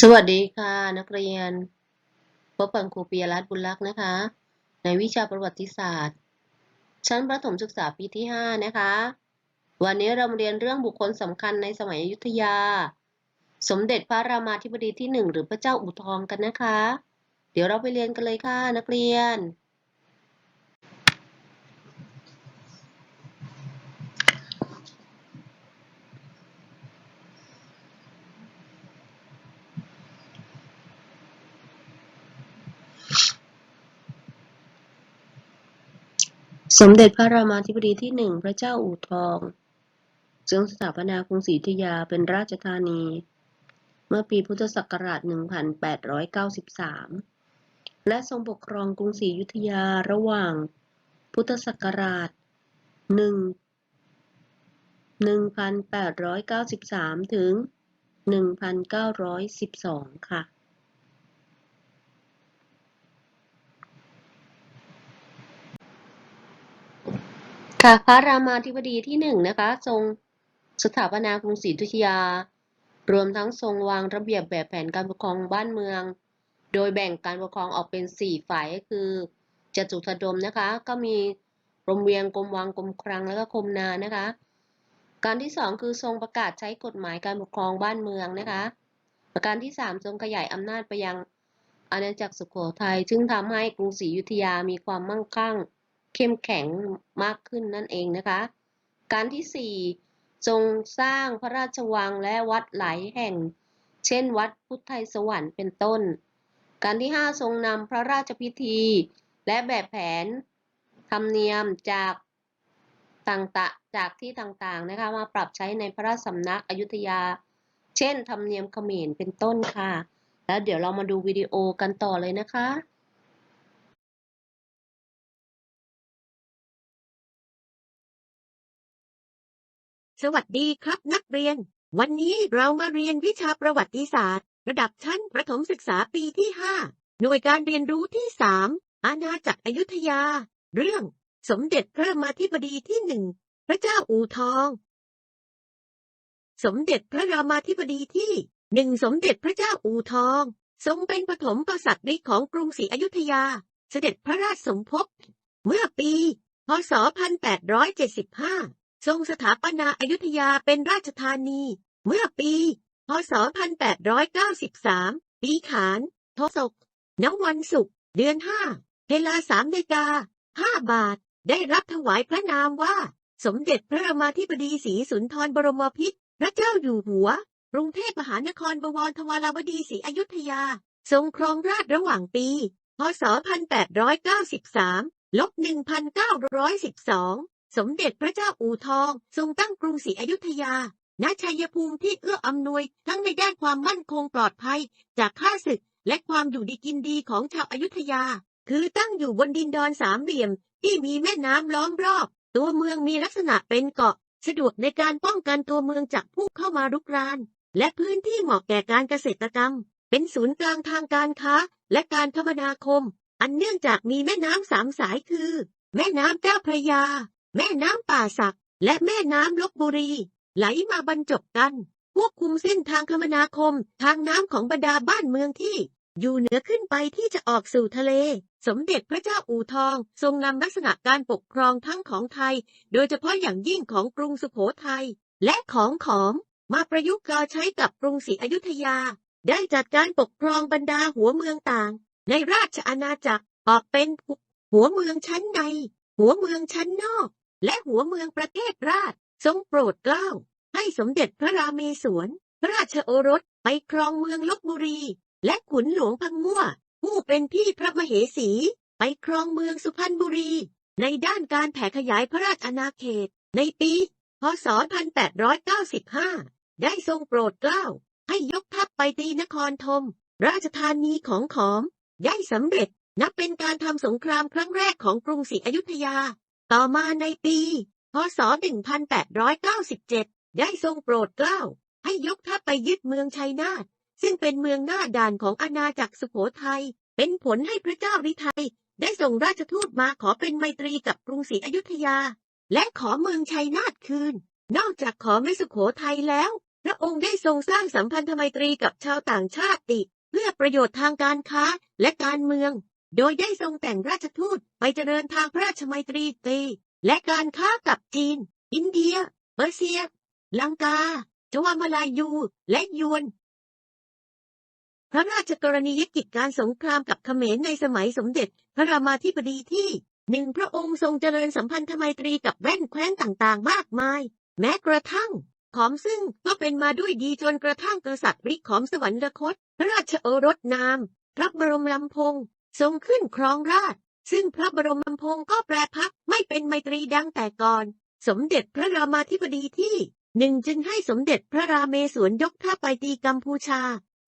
สวัสดีค่ะ นักเรียนพบกับครูปิยรัตน์บุญลักษ์นะคะ ในวิชาประวัติศาสตร์ ชั้นประถมศึกษาปีที่ 5 นะคะ วันนี้เรามาเรียนเรื่องบุคคลสำคัญในสมัยอยุธยา สมเด็จพระรามาธิบดีที่ 1 หรือพระเจ้าอู่ทองกันนะคะ เดี๋ยวเราไปเรียนกันเลยค่ะนักเรียน สมเด็จพระรามาธิบดีที่หนึ่งพระเจ้าอู่ทองจึงสถาปนากรุงศรีอยุธยาเป็นราชธานี เมื่อปีพุทธศักราช 1893 และทรงปกครองกรุงศรีอยุธยาระหว่าง พุทธศักราช 1 1893 ถึง 1912 ค่ะ ค่ะพระรามาธิบดีที่หนึ่งนะคะ ทรงสถาปนากรุงศรีอยุธยา รวมทั้งทรงวางระเบียบแบบแผนการปกครองบ้านเมือง โดยแบ่งการปกครองออกเป็นสี่ฝ่ายคือจตุถดมนะคะ ก็มีกรมเวียงกรมวังกรมคลังแล้วก็กรมนานะคะ การที่สองคือทรงประกาศใช้กฎหมายการปกครองบ้านเมืองนะคะ ประการที่สามทรงขยายอำนาจไปยังอาณาจักรสุโขทัยซึ่งทำให้กรุงศรีอยุธยามีความมั่งคั่ง เข้มแข็งมากขึ้นนั่นเองนะคะ การที่4ทรงสร้างพระราชวังและวัดหลายแห่ง เช่น วัดพุทธไทยสวรรค์เป็นต้น การที่ 5 ทรงนำพระราชพิธี และแบบแผนธรรมเนียมจากต่างๆจากที่ต่างๆนะคะมาปรับใช้ในพระราชสำนักอยุธยา เช่นธรรมเนียมเขมรเป็นต้นค่ะ แล้วเดี๋ยวเรามาดูวิดีโอกันต่อเลยนะคะ สวัสดีครับนักเรียน วันนี้เรามาเรียนวิชาประวัติศาสตร์ ระดับชั้นประถมศึกษาปีที่ 5 หน่วยการเรียนรู้ที่ 3 อาณาจักรอยุธยา เรื่อง สมเด็จพระมาธิบดีที่หนึ่งพระเจ้าอู่ทอง สมเด็จพระรามาธิบดีที่หนึ่งสมเด็จพระเจ้าอู่ทอง ทรงเป็นปฐมกษัตริย์ของกรุงศรีอยุธยา เสด็จพระราชสมภพเมื่อปี พศ 1875 ทรงสถาปนาอยุธยาเป็นราชธานี เมื่อปี พศ 1893 ปีขานทศกณวันศุกร์เดือน5เวลาสามนาฬิกา5บาท ได้รับถวายพระนามว่า สมเด็จพระรามาธิบดีศรีสุนทรบรมพิตรพระเจ้าอยู่หัว กรุงเทพมหานครบวรทวารวดีศรีอยุธยา ทรงครองราชระหว่างปี พศ 1893ลบ1912 สมเด็จพระเจ้าอู่ทอง ทรงตั้งกรุงศรีอยุธยาณชัยภูมิที่เอื้ออำนวยทั้งในด้านความมั่นคงปลอดภัย จากข้าศึก และความอยู่ดีกินดีของชาวอยุธยา คือตั้งอยู่บนดินดอนสามเหลี่ยม ที่มีแม่น้ำล้อมรอบ ตัวเมืองมีลักษณะเป็นเกาะ สะดวกในการป้องกันตัวเมืองจากผู้เข้ามารุกราน และพื้นที่เหมาะแก่การเกษตรกรรม เป็นศูนย์กลางทางการค้า และการคมนาคม อันเนื่องจากมีแม่น้ำสามสายคือ แม่น้ำเจ้าพระยา แม่น้ำป่าสัก และแม่น้ำลบบุรี ไหลมาบรรจบกันควบคุมเส้นทางคมนาคม ทางน้ำของบรรดาบ้านเมืองที่ อยู่เหนือขึ้นไปที่จะออกสู่ทะเล สมเด็จพระเจ้าอู่ทอง ทรงนำลักษณะการปกครองทั้งของไทย โดยเฉพาะอย่างยิ่งของกรุงสุโขทัยและของขอมมาประยุกต์กาใช้กับกรุงศรีอยุธยา ได้จัดการปกครองบรรดาหัวเมืองต่าง ในราชอาณาจักรออกเป็นหัวเมืองชั้นใน หัวเมืองชั้นนอก และหัวเมืองประเทศราช ทรงโปรดเกล้า ให้สมเด็จพระราเมศวร พระราชโอรสไปครองเมืองลบบุรี และขุนหลวงพังมั่ว ผู้เป็นพี่พระมเหสี ไปครองเมืองสุพรรณบุรี ในด้านการแผ่ขยายพระราชอาณาเขต ในปี พศ 1895 ได้ทรงโปรดเกล้า ให้ยกทัพไปตีนครธม ราชธานีของขอม ได้สำเร็จนับเป็นการทำสงครามครั้งแรกของกรุงศรีอยุธยา ต่อมาในปี พศ 1897 ได้ทรงโปรดเกล้า ให้ยกทัพไปยึดเมืองชัยนาท ซึ่งเป็นเมืองหน้าด่านของอาณาจักรสุโขทัย เป็นผลให้พระเจ้าฤทัยได้ส่งราชทูตมาขอเป็นไมตรีกับกรุงศรีอยุธยา และขอเมืองชัยนาทคืน นอกจากขอแม่สุโขทัยแล้ว พระองค์ได้ทรงสร้างสัมพันธไมตรีกับชาวต่างชาติ เพื่อประโยชน์ทางการค้าและการเมือง โดยได้ทรงแต่งราชทูตไปเจริญทางพระราชไมตรีตรีและการค้ากับจีน อินเดีย เปอร์เซีย ลังกาจวามาลายู และยวน พระราชกรณียกิจการสงครามกับเขมรในสมัยสมเด็จ พระรามาธิบดีที่หนึ่งพระองค์ทรงเจริญสัมพันธไมตรีกับแว่นแคว้นต่างๆ มากมาย แม้กระทั่งขอมซึ่งก็เป็นมาด้วยดีจนกระทั่งกษัตริย์ริขอมสวรรคต พระราชโอรสนาม พระบรมลำพง ทรงขึ้นครองราชซึ่งพระบรมลำพงก็แปรพักไม่เป็นไมตรีดังแต่ก่อน สมเด็จพระรามาธิบดีที่หนึ่งจึงให้สมเด็จพระราเมศวรยกทัพไปตีกัมพูชา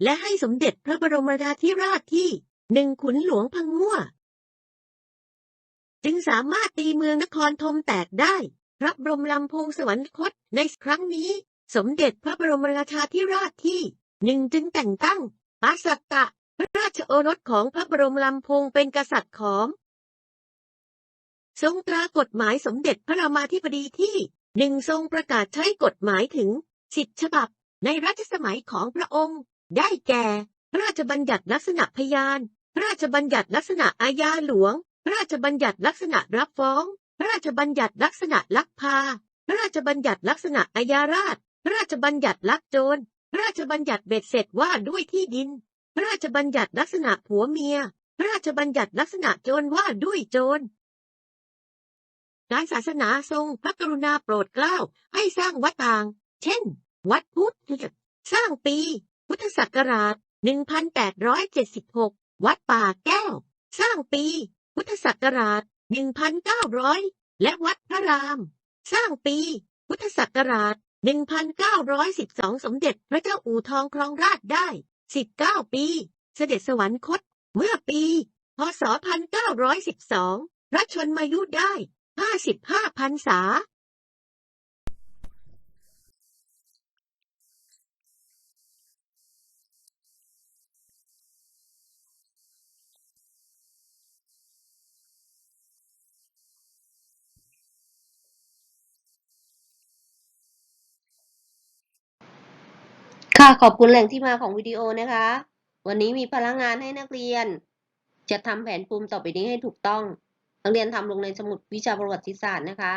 และให้สมเด็จพระบรมราธิราชที่หนึ่งขุนหลวงพังงั่ว จึงสามารถตีเมืองนครธมแตกได้ พระบรมลำพงสวรรคตในครั้งนี้ สมเด็จพระบรมราชาธิราชที่หนึ่งจึงแต่งตั้งปัสสตะ ชโอรสของพระบรมลำพงเป็นกษัตริย์ของ ทรงตรากฎหมายสมเด็จพระรามาธิบดีที่หนึ่งทรงประกาศใช้กฎหมายถึงสิทธิฉบับ ในรัชสมัยของพระองค์ ได้แก่ พระราชบัญญัติลักษณะพยาน พระราชบัญญัติลักษณะอาญาหลวง พระราชบัญญัติลักษณะรับฟ้อง พระราชบัญญัติลักษณะลักพา พระราชบัญญัติลักษณะอาญาราษฎร์พระราชบัญญัติลักโจร พระราชบัญญัติเบ็ดเสร็จว่าด้วยที่ดิน ระราชบัญญัติลักษณะผัวเมีย พระราชบัญญัติลักษณะโจรว่าด้วยโจรการศาสนาทรงพระกรุณาโปรดเกล้าให้สร้างวัดต่าง เช่น วัดพุทธ สร้างปี พุทธศักราช 1876 วัดป่าแก้ว สร้างปี พุทธศักราช 1900 และวัดพระราม สร้างปี พุทธศักราช 1912 สมเด็จพระเจ้าอู่ทองครองราชได้ 19 ปี เสด็จสวรรคต เมื่อปี พศ 1912พระชนมายุได้ 55พรรษา ค่ะขอบคุณแหล่งที่มาของวิดีโอนะคะ วันนี้มีพลังงานให้นักเรียน จะทำแผนภูมิต่อไปนี้ให้ถูกต้อง นักเรียนทำลงในสมุดวิชาประวัติศาสตร์นะคะ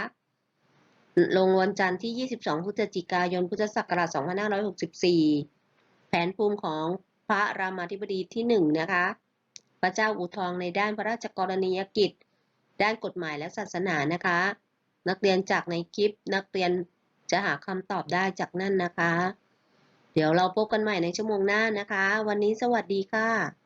ลงวันจันทร์ที่ 22 พฤศจิกายน พุทธศักราช 2564 แผนภูมิของพระรามาธิบดีที่ 1 นะคะ พระเจ้าอู่ทองในด้านพระราชกรณียกิจ ด้านกฎหมายและศาสนานะคะ นักเรียนจากในคลิปนักเรียนจะหาคำตอบได้จากนั่นนะคะ เดี๋ยวเราพบกันใหม่ในชั่วโมงหน้านะคะ วันนี้สวัสดีค่ะ